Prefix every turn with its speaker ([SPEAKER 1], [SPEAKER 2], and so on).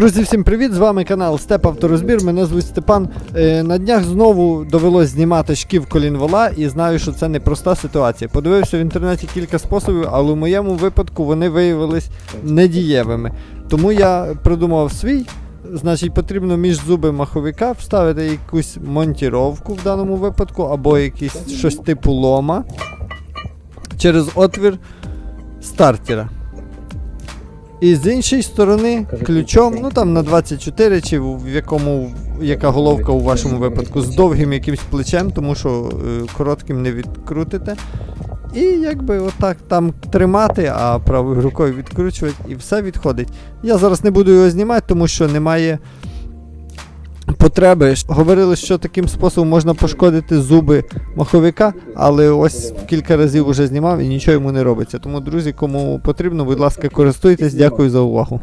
[SPEAKER 1] Друзі, всім привіт! З вами канал Степ Авторозбір. Мене звуть Степан. Е, на днях знову довелось знімати шків колін вола і знаю, що це непроста ситуація. Подивився в інтернеті кілька способів, але в моєму випадку вони виявились недієвими. Тому я придумав свій. Значить, потрібно між зуби маховика вставити якусь монтіровку в даному випадку, або якийсь щось типу лома через отвір стартера. І з іншої сторони ключом, ну там на 24 чи в якому яка головка у вашому випадку, з довгим якимсь плечем, тому що е, коротким не відкрутите. І якби отак там тримати, а правою рукою відкручувати, і все відходить. Я зараз не буду його знімати, тому що немає потреби. Говорили, що таким способом можна пошкодити зуби маховика, але ось кілька разів уже знімав і нічого йому не робиться. Тому, друзі, кому потрібно, будь ласка, користуйтесь. Дякую за увагу.